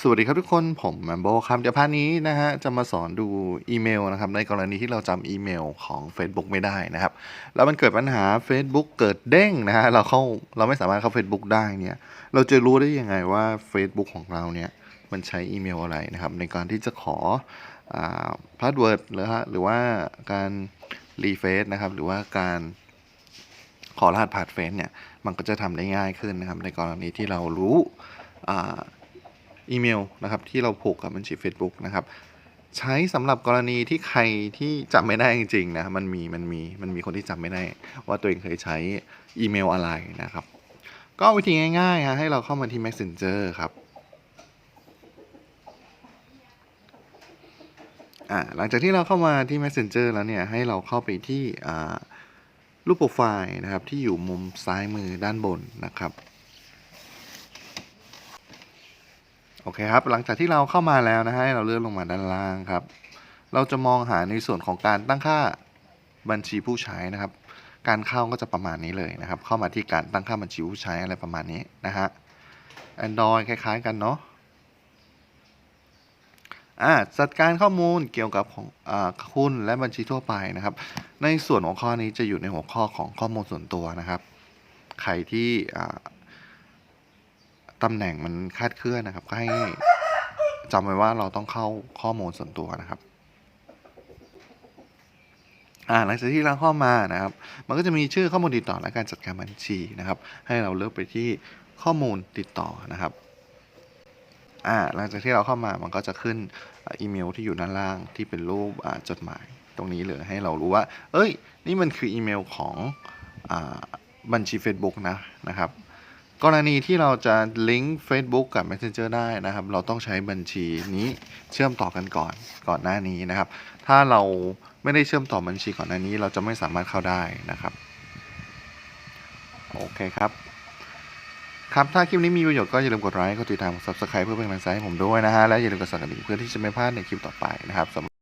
สวัสดีครับทุกคนผมแมมโบครับเดี๋ยวพาร์ทนี้นะฮะจะมาสอนดูอีเมลนะครับในกรณีที่เราจำอีเมลของ Facebook ไม่ได้นะครับ แล้วมันเกิดปัญหา Facebook เกิดเด้งนะฮะเราเข้าเราไม่สามารถเข้า Facebook ได้เนี่ยเราจะรู้ได้ยังไงว่า Facebook ของเราเนี่ยมันใช้อีเมลอะไรนะครับ ในการที่จะขอพาสเวิร์ดหรือฮะหรือว่าการรีเฟซนะครับหรือว่าการขอรหัสผ่านเฟซเนี่ยมันก็จะทำได้ง่ายขึ้นนะครับในกรณีที่เรารู้ อีเมลนะครับที่เราผูกกับบัญชี Facebook นะครับใช้สำหรับกรณีที่ใครที่จำไม่ได้จริงๆนะมันมีมันมีมันมีคนที่จำไม่ได้ ว่าตัวเองเคยใช้อีเมลอะไรนะครับ ก็วิธีง่ายๆฮะให้เราเข้ามาที่ Messenger ครับอ่าหลังจากที่เราเข้ามาที่ Messenger แล้วเนี่ยให้เราเข้าไปที่อ่ารูปโปรไฟล์นะครับที่อยู่มุมซ้ายมือด้านบนนะครับ โอเคครับ หลังจากที่เราเข้ามาแล้วนะฮะให้เราเลื่อนลงมาด้านล่างครับ เราจะมองหาในส่วนของการตั้งค่าบัญชีผู้ใช้นะครับ การเข้าก็จะประมาณนี้เลยนะครับ เข้ามาที่การตั้งค่าบัญชีผู้ใช้อะไรประมาณนี้นะฮะ Android คล้าย ๆ กันเนาะอ่าจัดการข้อมูลเกี่ยวกับของอ่าคุณและบัญชีทั่วไปนะครับ ในส่วนของข้อนี้จะอยู่ในหัวข้อของข้อมูลส่วนตัวนะครับ ใครที่อ่า ตำแหน่งมันคาดเคลื่อนนะครับ ก็ให้จำไว้ว่าเราต้องเข้าข้อมูลส่วนตัวนะครับอ่าหลังจากที่เราเข้ามานะครับ มันก็จะมีชื่อข้อมูลติดต่อและการจัดการบัญชีนะครับ ให้เราเลือกไปที่ข้อมูลติดต่อนะครับอ่าหลังจากที่เราเข้ามามันก็จะขึ้นอีเมลที่อยู่ด้านล่างที่เป็นรูปจดหมายตรงนี้เลยให้เรารู้ว่า เอ้ย นี่มันคืออีเมลของอบัญชี Facebook นะนะครับ กรณีที่เราจะลิงก์ Facebook กับ Messenger ได้นะครับ เราต้องใช้บัญชีนี้เชื่อมต่อกันก่อนก่อนหน้านี้นะครับ ถ้าเราไม่ได้เชื่อมต่อบัญชีก่อนหน้านี้ เราจะไม่สามารถเข้าได้นะครับ โอเคครับ ครับถ้าคลิปนี้มีประโยชน์ก็อย่าลืมกดไลค์กดติดตามกด Subscribe เพื่อเป็นกำลังใจให้ผมด้วยนะฮะและอย่าลืมกดสั่นกระดิ่งเพื่อที่จะไม่พลาดในคลิปต่อไปนะครับ